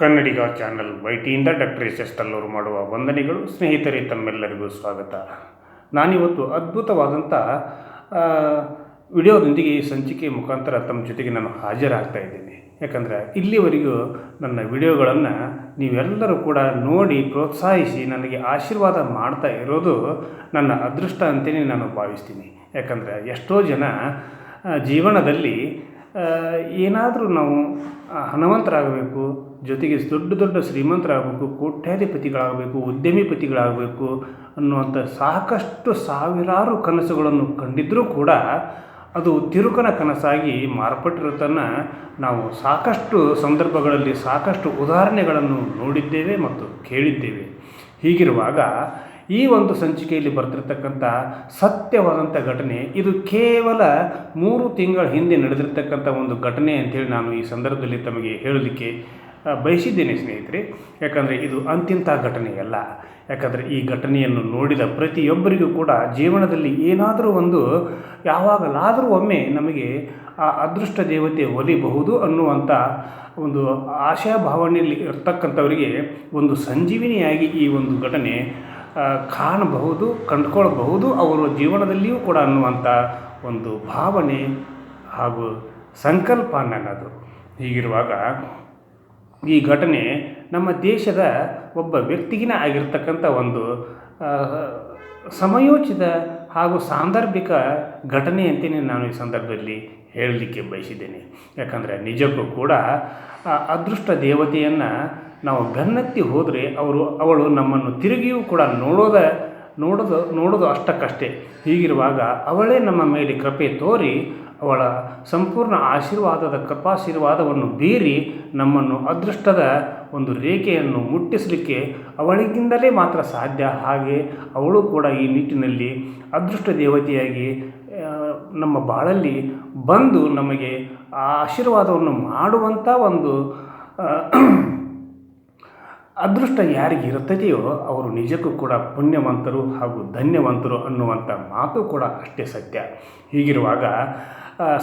ಕನ್ನಡಿಗ channel ವೈಟಿಯಿಂದ doctor S S Tallur ಮಾಡುವ ವಂದನೆಗಳು. ಸ್ನೇಹಿತರೆ, ತಮ್ಮೆಲ್ಲರಿಗೂ ಸ್ವಾಗತ. ನಾನಿವತ್ತು ಅದ್ಭುತವಾದಂಥ ವಿಡಿಯೋದೊಂದಿಗೆ ಈ ಸಂಚಿಕೆ ಮುಖಾಂತರ ತಮ್ಮ ಜೊತೆಗೆ ನಾನು ಹಾಜರಾಗ್ತಾ ಇದ್ದೀನಿ. ಯಾಕಂದರೆ ಇಲ್ಲಿವರೆಗೂ ನನ್ನ ವಿಡಿಯೋಗಳನ್ನು ನೀವೆಲ್ಲರೂ ಕೂಡ ನೋಡಿ ಪ್ರೋತ್ಸಾಹಿಸಿ ನನಗೆ ಆಶೀರ್ವಾದ ಮಾಡ್ತಾ ಇರೋದು ನನ್ನ ಅದೃಷ್ಟ ಅಂತಲೇ ನಾನು ಭಾವಿಸ್ತೀನಿ. ಯಾಕಂದರೆ ಎಷ್ಟೋ ಜನ ಜೀವನದಲ್ಲಿ ಏನಾದರೂ ನಾವು ಹಣವಂತರಾಗಬೇಕು ಜೊತೆಗೆ ದೊಡ್ಡ ದೊಡ್ಡ ಶ್ರೀಮಂತರಾಗಬೇಕು, ಕೋಟ್ಯಾಧಿಪತಿಗಳಾಗಬೇಕು, ಉದ್ಯಮಿಪತಿಗಳಾಗಬೇಕು ಅನ್ನುವಂಥ ಸಾಕಷ್ಟು ಸಾವಿರಾರು ಕನಸುಗಳನ್ನು ಕಂಡಿದ್ದರೂ ಕೂಡ ಅದು ತಿರುಕನ ಕನಸಾಗಿ ಮಾರ್ಪಟ್ಟಿರುತ್ತನ್ನು ನಾವು ಸಾಕಷ್ಟು ಸಂದರ್ಭಗಳಲ್ಲಿ ಸಾಕಷ್ಟು ಉದಾಹರಣೆಗಳನ್ನು ನೋಡಿದ್ದೇವೆ ಮತ್ತು ಕೇಳಿದ್ದೇವೆ. ಹೀಗಿರುವಾಗ ಈ ಒಂದು ಸಂಚಿಕೆಯಲ್ಲಿ ಬರ್ತಿರ್ತಕ್ಕಂಥ ಸತ್ಯವಾದಂಥ ಘಟನೆ, ಇದು ಕೇವಲ ಮೂರು ತಿಂಗಳ ಹಿಂದೆ ನಡೆದಿರ್ತಕ್ಕಂಥ ಒಂದು ಘಟನೆ ಅಂತೇಳಿ ನಾನು ಈ ಸಂದರ್ಭದಲ್ಲಿ ತಮಗೆ ಹೇಳಲಿಕ್ಕೆ ಬಯಸಿದ್ದೇನೆ ಸ್ನೇಹಿತರೆ. ಯಾಕಂದರೆ ಇದು ಅಂತಿಂಥ ಘಟನೆಯಲ್ಲ. ಯಾಕಂದರೆ ಈ ಘಟನೆಯನ್ನು ನೋಡಿದ ಪ್ರತಿಯೊಬ್ಬರಿಗೂ ಕೂಡ ಜೀವನದಲ್ಲಿ ಏನಾದರೂ ಒಂದು, ಯಾವಾಗಲಾದರೂ ಒಮ್ಮೆ ನಮಗೆ ಆ ಅದೃಷ್ಟ ದೇವತೆ ಒಲಿಬಹುದು ಅನ್ನುವಂಥ ಒಂದು ಆಶಯ ಭಾವನೆಯಲ್ಲಿ ಇರ್ತಕ್ಕಂಥವರಿಗೆ ಒಂದು ಸಂಜೀವಿನಿಯಾಗಿ ಈ ಒಂದು ಘಟನೆ ಕಾಣಬಹುದು, ಕಂಡುಕೊಳ್ಳಬಹುದು ಅವರ ಜೀವನದಲ್ಲಿಯೂ ಕೂಡ ಅನ್ನುವಂಥ ಒಂದು ಭಾವನೆ ಹಾಗೂ ಸಂಕಲ್ಪ ನನ್ನದು ಹೀಗಿರುವಾಗ ಈ ಘಟನೆ ನಮ್ಮ ದೇಶದ ಒಬ್ಬ ವ್ಯಕ್ತಿಗಿನ ಆಗಿರ್ತಕ್ಕಂಥ ಒಂದು ಸಮಯೋಚಿತ ಹಾಗೂ ಸಾಂದರ್ಭಿಕ ಘಟನೆ ಅಂತಲೇ ನಾನು ಈ ಸಂದರ್ಭದಲ್ಲಿ ಹೇಳಲಿಕ್ಕೆ ಬಯಸಿದ್ದೇನೆ. ಯಾಕಂದರೆ ನಿಜಕ್ಕೂ ಕೂಡ, ಆ, ಅದೃಷ್ಟ ದೇವತೆಯನ್ನು ನಾವು ಬೆನ್ನತ್ತಿ ಹೋದರೆ ಅವರು, ಅವಳು ನಮ್ಮನ್ನು ತಿರುಗಿಯೂ ಕೂಡ ನೋಡೋದ ನೋಡೋದು ನೋಡೋದು ಅಷ್ಟಕ್ಕಷ್ಟೇ. ಹೀಗಿರುವಾಗ ಅವಳೇ ನಮ್ಮ ಮೇಲೆ ಕೃಪೆ ತೋರಿ ಅವಳ ಸಂಪೂರ್ಣ ಆಶೀರ್ವಾದದ ಕೃಪಾಶೀರ್ವಾದವನ್ನು ಬೀರಿ ನಮ್ಮನ್ನು ಅದೃಷ್ಟದ ಒಂದು ರೇಖೆಯನ್ನು ಮುಟ್ಟಿಸಲಿಕ್ಕೆ ಅವಳಿಗಿಂದಲೇ ಮಾತ್ರ ಸಾಧ್ಯ. ಹಾಗೆ ಅವಳು ಕೂಡ ಈ ನಿಟ್ಟಿನಲ್ಲಿ ಅದೃಷ್ಟ ದೇವತೆಯಾಗಿ ನಮ್ಮ ಬಾಳಲ್ಲಿ ಬಂದು ನಮಗೆ ಆ ಆಶೀರ್ವಾದವನ್ನು ಮಾಡುವಂಥ ಒಂದು ಅದೃಷ್ಟ ಯಾರಿಗೆ ಇರುತ್ತದೆಯೋ ಅವರು ನಿಜಕ್ಕೂ ಕೂಡ ಪುಣ್ಯವಂತರು ಹಾಗೂ ಧನ್ಯವಂತರು ಅನ್ನುವಂಥ ಮಾತು ಕೂಡ ಅಷ್ಟೇ ಸತ್ಯ. ಹೀಗಿರುವಾಗ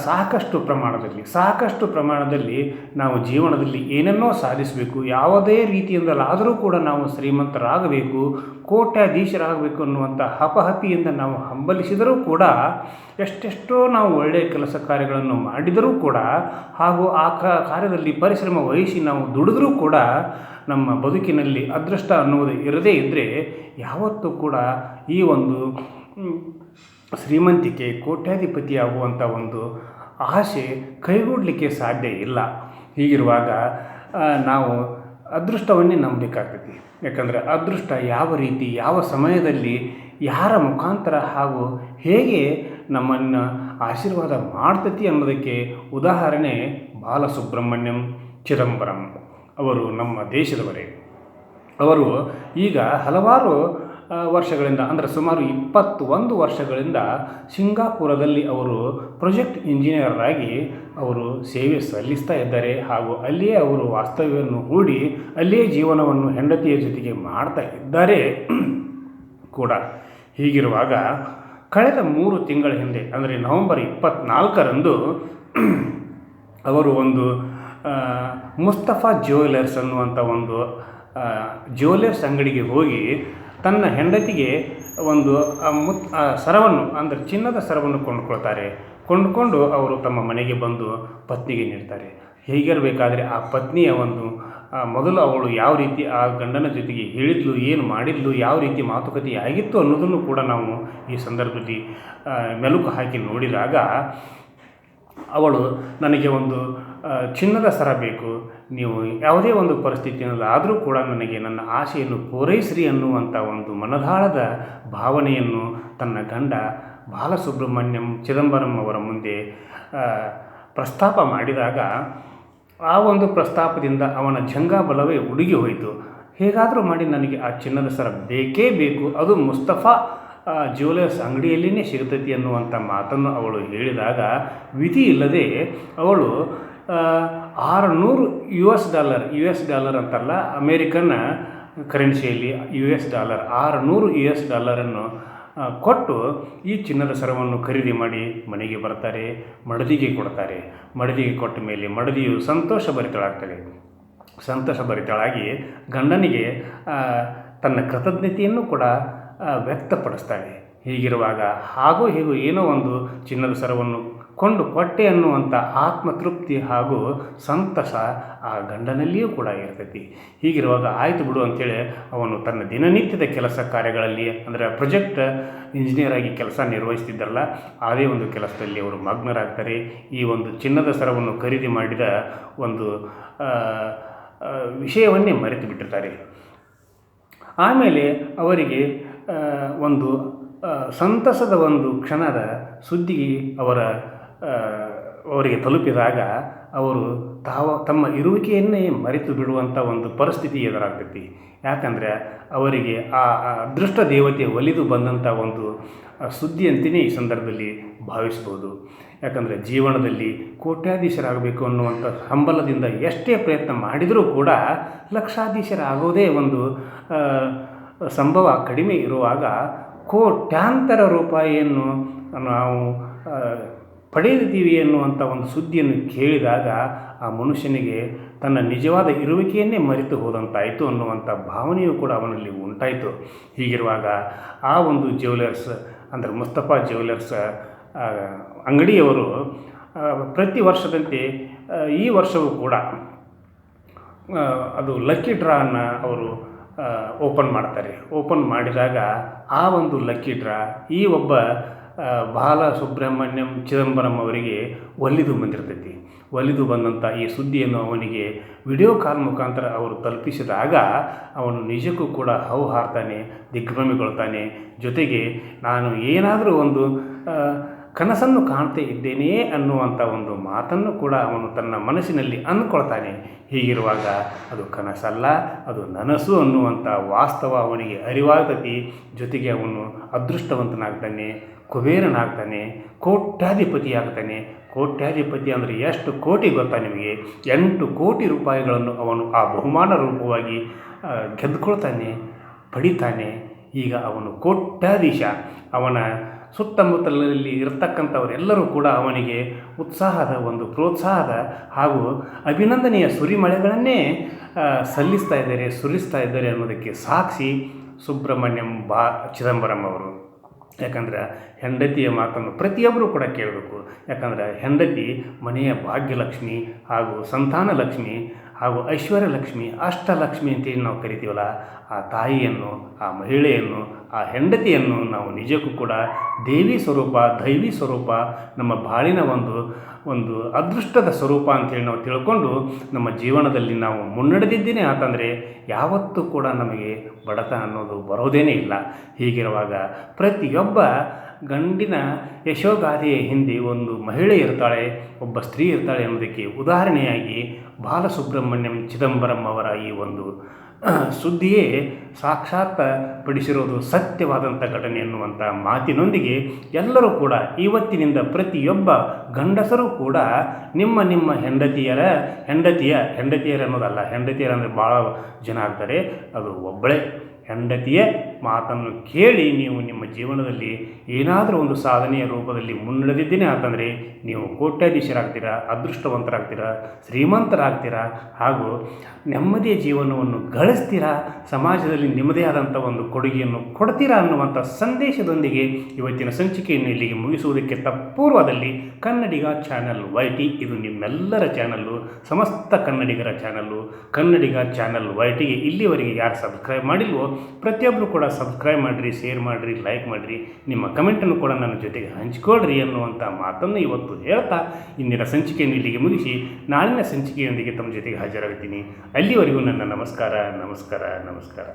ಸಾಕಷ್ಟು ಪ್ರಮಾಣದಲ್ಲಿ ಸಾಕಷ್ಟು ಪ್ರಮಾಣದಲ್ಲಿ ನಾವು ಜೀವನದಲ್ಲಿ ಏನನ್ನೋ ಸಾಧಿಸಬೇಕು, ಯಾವುದೇ ರೀತಿಯಿಂದಲಾದರೂ ಕೂಡ ನಾವು ಶ್ರೀಮಂತರಾಗಬೇಕು, ಕೋಟ್ಯಾಧೀಶರಾಗಬೇಕು ಅನ್ನುವಂಥ ಹಪಹತಿಯಿಂದ ನಾವು ಹಂಬಲಿಸಿದರೂ ಕೂಡ, ಎಷ್ಟೆಷ್ಟೋ ನಾವು ಒಳ್ಳೆಯ ಕೆಲಸ ಕಾರ್ಯಗಳನ್ನು ಮಾಡಿದರೂ ಕೂಡ, ಹಾಗೂ ಆ ಕಾರ್ಯದಲ್ಲಿ ಪರಿಶ್ರಮ ವಹಿಸಿ ನಾವು ದುಡಿದ್ರೂ ಕೂಡ, ನಮ್ಮ ಬದುಕಿನಲ್ಲಿ ಅದೃಷ್ಟ ಅನ್ನುವುದು ಇರದೇ ಇದ್ದರೆ ಯಾವತ್ತೂ ಕೂಡ ಈ ಒಂದು ಶ್ರೀಮಂತಿಕೆ ಕೋಟ್ಯಾಧಿಪತಿಯಾಗುವಂಥ ಒಂದು ಆಸೆ ಕೈಗೂಡಲಿಕ್ಕೆ ಸಾಧ್ಯ ಇಲ್ಲ. ಹೀಗಿರುವಾಗ ನಾವು ಅದೃಷ್ಟವನ್ನೇ ನಂಬಬೇಕಾಗ್ತೈತಿ ಯಾಕಂದರೆ ಅದೃಷ್ಟ ಯಾವ ರೀತಿ, ಯಾವ ಸಮಯದಲ್ಲಿ, ಯಾರ ಮುಖಾಂತರ ಹಾಗೂ ಹೇಗೆ ನಮ್ಮನ್ನು ಆಶೀರ್ವಾದ ಮಾಡ್ತತಿ ಅನ್ನೋದಕ್ಕೆ ಉದಾಹರಣೆ ಬಾಲಸುಬ್ರಹ್ಮಣ್ಯಂ ಚಿದಂಬರಂ ಅವರು ನಮ್ಮ ದೇಶದವರೇ. ಅವರು ಈಗ ಹಲವಾರು ವರ್ಷಗಳಿಂದ, ಅಂದರೆ ಸುಮಾರು ಇಪ್ಪತ್ತೊಂದು ವರ್ಷಗಳಿಂದ ಸಿಂಗಾಪುರದಲ್ಲಿ ಅವರು ಪ್ರೊಜೆಕ್ಟ್ ಇಂಜಿನಿಯರ್ ಆಗಿ ಅವರು ಸೇವೆ ಸಲ್ಲಿಸ್ತಾ ಇದ್ದಾರೆ. ಹಾಗೂ ಅಲ್ಲಿಯೇ ಅವರು ವಾಸ್ತವ್ಯವನ್ನು ಹೂಡಿ ಅಲ್ಲಿಯೇ ಜೀವನವನ್ನು ಹೆಂಡತಿಯ ಜೊತೆಗೆ ಮಾಡ್ತಾ ಇದ್ದಾರೆ ಕೂಡ. ಹೀಗಿರುವಾಗ ಕಳೆದ ಮೂರು ತಿಂಗಳ ಹಿಂದೆ, ಅಂದರೆ ನವೆಂಬರ್ ಇಪ್ಪತ್ತ್ನಾಲ್ಕರಂದು ಅವರು ಒಂದು ಮುಸ್ತಫಾ ಜ್ಯುವೆಲರ್ಸ್ ಅನ್ನುವಂಥ ಒಂದು ಜ್ಯುವೆಲರ್ಸ್ ಅಂಗಡಿಗೆ ಹೋಗಿ ತನ್ನ ಹೆಂಡತಿಗೆ ಒಂದು ಮುತ್ ಸರವನ್ನು, ಅಂದರೆ ಚಿನ್ನದ ಸರವನ್ನು ಕೊಂಡುಕೊಳ್ತಾರೆ. ಕೊಂಡುಕೊಂಡು ಅವರು ತಮ್ಮ ಮನೆಗೆ ಬಂದು ಪತ್ನಿಗೆ ನೀಡ್ತಾರೆ. ಹೇಗಿರಬೇಕಾದ್ರೆ ಆ ಪತ್ನಿಯ ಒಂದು ಮೊದಲು ಅವಳು ಯಾವ ರೀತಿ ಆ ಗಂಡನ ಜೊತೆಗೆ ಹೇಳಿದ್ಲು, ಏನು ಮಾಡಿದ್ಲು, ಯಾವ ರೀತಿ ಮಾತುಕತೆ ಆಗಿತ್ತು ಅನ್ನೋದನ್ನು ಕೂಡ ನಾವು ಈ ಸಂದರ್ಭದಲ್ಲಿ ಮೆಲುಕು ಹಾಕಿ ನೋಡಿದಾಗ ಅವಳು ನನಗೆ ಒಂದು ಚಿನ್ನದ ಸರ ಬೇಕು. ನೀವು ಯಾವುದೇ ಒಂದು ಪರಿಸ್ಥಿತಿಯಲ್ಲಿ ಆದರೂ ಕೂಡ ನನಗೆ ನನ್ನ ಆಸೆಯನ್ನು ಪೂರೈಸ್ರಿ ಅನ್ನುವಂಥ ಒಂದು ಮನದಾಳದ ಭಾವನೆಯನ್ನು ತನ್ನ ಗಂಡ ಬಾಲಸುಬ್ರಹ್ಮಣ್ಯಂ ಚಿದಂಬರಂ ಅವರ ಮುಂದೆ ಪ್ರಸ್ತಾಪ ಮಾಡಿದಾಗ ಆ ಒಂದು ಪ್ರಸ್ತಾಪದಿಂದ ಅವನ ಜಂಗಾಬಲವೇ ಉಡುಗಿ ಹೋಯಿತು. ಹೇಗಾದರೂ ಮಾಡಿ ನನಗೆ ಆ ಚಿನ್ನದ ಸರ ಬೇಕೇ ಬೇಕು. ಅದು ಮುಸ್ತಫಾ ಜ್ಯುವೆಲರ್ಸ್ ಅಂಗಡಿಯಲ್ಲಿನೇ ಸಿಗ್ತೈತಿ ಅನ್ನುವಂಥ ಮಾತನ್ನು ಅವಳು ಹೇಳಿದಾಗ ವಿಧಿ ಇಲ್ಲದೆ ಅವಳು ಆರುನೂರು U S dollar U S dollar ಅಂತಲ್ಲ ಅಮೇರಿಕನ್ ಕರೆನ್ಸಿಯಲ್ಲಿ ಯು ಎಸ್ ಡಾಲರ್ ಆರುನೂರು ಯು ಎಸ್ ಡಾಲರನ್ನು ಕೊಟ್ಟು ಈ ಚಿನ್ನದ ಸರವನ್ನು ಖರೀದಿ ಮಾಡಿ ಮನೆಗೆ ಬರ್ತಾರೆ, ಮಡದಿಗೆ ಕೊಡ್ತಾರೆ. ಮಡದಿಗೆ ಕೊಟ್ಟ ಮೇಲೆ ಮಡದಿಯು ಸಂತೋಷ ಭರಿತಳಾಗ್ತಾಳೆ ಸಂತಸಭರಿತಳಾಗಿ ಗಂಡನಿಗೆ ತನ್ನ ಕೃತಜ್ಞತೆಯನ್ನು ಕೂಡ ವ್ಯಕ್ತಪಡಿಸ್ತಾಳೆ ಹೀಗಿರುವಾಗ ಹಾಗೂ ಹೀಗೂ ಏನೋ ಒಂದು ಚಿನ್ನದ ಸರವನ್ನು ಕೊಂಡು ಕೊಟ್ಟೆ ಅನ್ನುವಂಥ ಆತ್ಮತೃಪ್ತಿ ಹಾಗೂ ಸಂತಸ ಆ ಗಂಡನಲ್ಲಿಯೂ ಕೂಡ ಇರ್ತೈತಿ. ಹೀಗಿರುವಾಗ ಆಯಿತು ಬಿಡು ಅಂಥೇಳಿ ಅವನು ತನ್ನ ದಿನನಿತ್ಯದ ಕೆಲಸ ಕಾರ್ಯಗಳಲ್ಲಿ ಅಂದರೆ ಪ್ರೊಜೆಕ್ಟ್ ಇಂಜಿನಿಯರ್ ಆಗಿ ಕೆಲಸ ನಿರ್ವಹಿಸ್ತಿದ್ದರಲ್ಲ, ಅದೇ ಒಂದು ಕೆಲಸದಲ್ಲಿ ಅವರು ಮಗ್ನರಾಗ್ತಾರೆ. ಈ ಒಂದು ಚಿನ್ನದ ಸರವನ್ನು ಖರೀದಿ ಮಾಡಿದ ಒಂದು ವಿಷಯವನ್ನೇ ಮರೆತು ಬಿಟ್ಟಿರ್ತಾರೆ. ಆಮೇಲೆ ಅವರಿಗೆ ಒಂದು ಸಂತಸದ ಒಂದು ಕ್ಷಣದ ಸುದ್ದಿ ಅವರ ಅವರಿಗೆ ತಲುಪಿದಾಗ ಅವರು ತಾವ ತಮ್ಮ ಇರುವಿಕೆಯನ್ನೇ ಮರೆತು ಬಿಡುವಂಥ ಒಂದು ಪರಿಸ್ಥಿತಿ ಎದುರಾಗ್ತೈತಿ. ಯಾಕಂದರೆ ಅವರಿಗೆ ಆ ಅದೃಷ್ಟ ದೇವತೆ ಒಲಿದು ಬಂದಂಥ ಒಂದು ಸುದ್ದಿ ಅಂತಲೇ ಈ ಸಂದರ್ಭದಲ್ಲಿ ಭಾವಿಸ್ಬೋದು ಯಾಕಂದರೆ ಜೀವನದಲ್ಲಿ ಕೋಟ್ಯಾಧೀಶರಾಗಬೇಕು ಅನ್ನುವಂಥ ಹಂಬಲದಿಂದ ಎಷ್ಟೇ ಪ್ರಯತ್ನ ಮಾಡಿದರೂ ಕೂಡ ಲಕ್ಷಾಧೀಶರಾಗೋದೇ ಒಂದು ಸಂಭವ ಕಡಿಮೆ ಇರುವಾಗ ಕೋಟ್ಯಾಂತರ ರೂಪಾಯಿಯನ್ನು ನಾವು ಪಡೆದಿದ್ದೀವಿ ಎನ್ನುವಂಥ ಒಂದು ಸುದ್ದಿಯನ್ನು ಕೇಳಿದಾಗ ಆ ಮನುಷ್ಯನಿಗೆ ತನ್ನ ನಿಜವಾದ ಇರುವಿಕೆಯನ್ನೇ ಮರೆತು ಹೋದಂತಾಯಿತು ಅನ್ನುವಂಥ ಭಾವನೆಯು ಕೂಡ ಅವನಲ್ಲಿ ಉಂಟಾಯಿತು. ಹೀಗಿರುವಾಗ ಆ ಒಂದು ಜ್ಯುವೆಲರ್ಸ್ ಅಂದರೆ ಮುಸ್ತಫಾ ಜ್ಯುವೆಲರ್ಸ್ ಅಂಗಡಿಯವರು ಪ್ರತಿ ವರ್ಷದಂತೆ ಈ ವರ್ಷವೂ ಕೂಡ ಅದು ಲಕ್ಕಿ ಡ್ರಾನ ಅವರು ಓಪನ್ ಮಾಡ್ತಾರೆ. ಓಪನ್ ಮಾಡಿದಾಗ ಆ ಒಂದು ಲಕ್ಕಿ ಡ್ರಾ ಈ ಒಬ್ಬ ಬಾಲ ಸುಬ್ರಹ್ಮಣ್ಯಂ ಚಿದಂಬರಂ ಅವರಿಗೆ ಒಲಿದು ಬಂದಿರ್ತೈತಿ. ಒಲಿದು ಬಂದಂಥ ಈ ಸುದ್ದಿಯನ್ನು ಅವನಿಗೆ ವಿಡಿಯೋ ಕಾಲ್ ಮುಖಾಂತರ ಅವರು ತಲುಪಿಸಿದಾಗ ಅವನು ನಿಜಕ್ಕೂ ಕೂಡ ಹೌಹಾರ್ತಾನೆ, ದಿಗ್ಭ್ರಮೆಗೊಳ್ತಾನೆ. ಜೊತೆಗೆ ನಾನು ಏನಾದರೂ ಒಂದು ಕನಸನ್ನು ಕಾಣ್ತಾ ಇದ್ದೇನೆಯೇ ಅನ್ನುವಂಥ ಒಂದು ಮಾತನ್ನು ಕೂಡ ಅವನು ತನ್ನ ಮನಸ್ಸಿನಲ್ಲಿ ಅಂದ್ಕೊಳ್ತಾನೆ. ಹೀಗಿರುವಾಗ ಅದು ಕನಸಲ್ಲ, ಅದು ನನಸು ಅನ್ನುವಂಥ ವಾಸ್ತವ ಅವನಿಗೆ ಅರಿವಾಗ್ತತಿ. ಜೊತೆಗೆ ಅವನು ಅದೃಷ್ಟವಂತನಾಗ್ತಾನೆ, ಕುಬೇರನಾಗ್ತಾನೆ ಕೋಟ್ಯಾಧಿಪತಿ ಆಗ್ತಾನೆ ಕೋಟ್ಯಾಧಿಪತಿ ಅಂದರೆ ಎಷ್ಟು ಕೋಟಿ ಗೊತ್ತಾ ನಿಮಗೆ? ಎಂಟು ಕೋಟಿ ರೂಪಾಯಿಗಳನ್ನು ಅವನು ಆ ಬಹುಮಾನ ರೂಪವಾಗಿ ಗೆದ್ದುಕೊಳ್ತಾನೆ ಪಡಿತಾನೆ. ಈಗ ಅವನು ಕೋಟ್ಯಾಧೀಶ. ಅವನ ಸುತ್ತಮುತ್ತಲಲ್ಲಿ ಇರತಕ್ಕಂಥವರೆಲ್ಲರೂ ಕೂಡ ಅವನಿಗೆ ಉತ್ಸಾಹದ ಒಂದು ಪ್ರೋತ್ಸಾಹದ ಹಾಗೂ ಅಭಿನಂದನೆಯ ಸುರಿಮಳೆಗಳನ್ನೇ ಸಲ್ಲಿಸ್ತಾ ಇದ್ದಾರೆ, ಸುರಿಸ್ತಾ ಇದ್ದಾರೆ ಅನ್ನೋದಕ್ಕೆ ಸಾಕ್ಷಿ ಸುಬ್ರಹ್ಮಣ್ಯಂ ಬಾ ಚಿದಂಬರಂ ಅವರು. ಯಾಕಂದ್ರೆ ಹೆಂಡತಿಯ ಮಾತನ್ನು ಪ್ರತಿಯೊಬ್ಬರೂ ಕೂಡ ಕೇಳಬೇಕು. ಯಾಕಂದರೆ ಹೆಂಡತಿ ಮನೆಯ ಭಾಗ್ಯಲಕ್ಷ್ಮಿ ಹಾಗೂ ಸಂತಾನ ಲಕ್ಷ್ಮಿ ಹಾಗೂ ಐಶ್ವರ್ಯ ಲಕ್ಷ್ಮಿ ಅಷ್ಟಲಕ್ಷ್ಮಿ ಅಂತೇಳಿ ನಾವು ಕರಿತೀವಲ್ಲ, ಆ ತಾಯಿಯನ್ನು, ಆ ಮಹಿಳೆಯನ್ನು ಆ ಹೆಂಡತಿಯನ್ನು ನಾವು ನಿಜಕ್ಕೂ ಕೂಡ ದೇವಿ ಸ್ವರೂಪ, ದೈವಿ ಸ್ವರೂಪ, ನಮ್ಮ ಬಾಳಿನ ಒಂದು ಒಂದು ಅದೃಷ್ಟದ ಸ್ವರೂಪ ಅಂತೇಳಿ ನಾವು ತಿಳ್ಕೊಂಡು ನಮ್ಮ ಜೀವನದಲ್ಲಿ ನಾವು ಮುನ್ನಡೆದಿದ್ದೇನೆ. ಅಂತಂದರೆ ಯಾವತ್ತೂ ಕೂಡ ನಮಗೆ ಬಡತನ ಅನ್ನೋದು ಬರೋದೇನೇ ಇಲ್ಲ. ಹೀಗಿರುವಾಗ ಪ್ರತಿಯೊಬ್ಬ ಗಂಡಿನ ಯಶೋಗಾಥೆಯ ಹಿಂದೆ ಒಂದು ಮಹಿಳೆ ಇರ್ತಾಳೆ, ಒಬ್ಬ ಸ್ತ್ರೀ ಇರ್ತಾಳೆ ಎಂಬುದಕ್ಕೆ ಉದಾಹರಣೆಯಾಗಿ ಬಾಲಸುಬ್ರಹ್ಮಣ್ಯಂ ಚಿದಂಬರಂ ಅವರ ಈ ಒಂದು ಸುದ್ದಿಯೇ ಸಾಕ್ಷಾತ್ ಪಡಿಸಿರೋದು ಸತ್ಯವಾದಂಥ ಘಟನೆ ಎನ್ನುವಂಥ ಮಾತಿನೊಂದಿಗೆ ಎಲ್ಲರೂ ಕೂಡ ಇವತ್ತಿನಿಂದ ಪ್ರತಿಯೊಬ್ಬ ಗಂಡಸರು ಕೂಡ ನಿಮ್ಮ ನಿಮ್ಮ ಹೆಂಡತಿಯರ ಹೆಂಡತಿಯ ಹೆಂಡತಿಯರ ಅನ್ನೋದಲ್ಲ ಹೆಂಡತಿಯರ ಅಂದರೆ ಭಾಳ ಜನ ಆಗ್ತಾರೆ, ಅದು ಒಬ್ಬಳೇ. ಹೆಂಡತಿಯ ಮಾತನ್ನು ಕೇಳಿ ನೀವು ನಿಮ್ಮ ಜೀವನದಲ್ಲಿ ಏನಾದರೂ ಒಂದು ಸಾಧನೆಯ ರೂಪದಲ್ಲಿ ಮುನ್ನಡೆದಿದ್ದೇನೆ ಅಂತಂದರೆ ನೀವು ಕೋಟ್ಯಾಧೀಶರಾಗ್ತೀರಾ, ಅದೃಷ್ಟವಂತರಾಗ್ತೀರಾ, ಶ್ರೀಮಂತರಾಗ್ತೀರಾ ಹಾಗೂ ನೆಮ್ಮದಿಯ ಜೀವನವನ್ನು ಗಳಿಸ್ತೀರಾ, ಸಮಾಜದಲ್ಲಿ ನಿಮ್ಮದೇ ಆದಂಥ ಒಂದು ಕೊಡುಗೆಯನ್ನು ಕೊಡ್ತೀರಾ ಅನ್ನುವಂಥ ಸಂದೇಶದೊಂದಿಗೆ ಇವತ್ತಿನ ಸಂಚಿಕೆಯನ್ನು ಇಲ್ಲಿಗೆ ಮುಗಿಸುವುದಕ್ಕೆ ತಪ್ಪೂರ್ವದಲ್ಲಿ ಕನ್ನಡಿಗ ಚಾನಲ್ ವೈ ಟಿ ಇದು ನಿಮ್ಮೆಲ್ಲರ ಚಾನಲ್ಲು. ಸಮಸ್ತ ಕನ್ನಡಿಗರ ಚಾನಲ್ಲು, ಕನ್ನಡಿಗ ಚಾನಲ್ ವೈಟಿಗೆ ಇಲ್ಲಿವರೆಗೆ ಯಾರು ಸಬ್ಸ್ಕ್ರೈಬ್ ಮಾಡಿಲ್ವೋ ಪ್ರತಿಯೊಬ್ಬರು ಕೂಡ ಸಬ್ಸ್ಕ್ರೈಬ್ ಮಾಡಿರಿ, ಶೇರ್ ಮಾಡಿರಿ, ಲೈಕ್ ಮಾಡಿರಿ, ನಿಮ್ಮ ಕಮೆಂಟನ್ನು ಕೂಡ ನನ್ನ ಜೊತೆಗೆ ಹಂಚಿಕೊಳ್ಳ್ರಿ ಅನ್ನುವಂಥ ಮಾತನ್ನು ಇವತ್ತು ಹೇಳ್ತಾ ಇಂದಿನ ಸಂಚಿಕೆಯನ್ನು ಇಲ್ಲಿಗೆ ಮುಗಿಸಿ, ನಾಳಿನ ಸಂಚಿಕೆಯೊಂದಿಗೆ ತಮ್ಮ ಜೊತೆಗೆ ಹಾಜರಾಗ್ತೀನಿ. ಅಲ್ಲಿವರೆಗೂ ನನ್ನ ನಮಸ್ಕಾರ ನಮಸ್ಕಾರ ನಮಸ್ಕಾರ.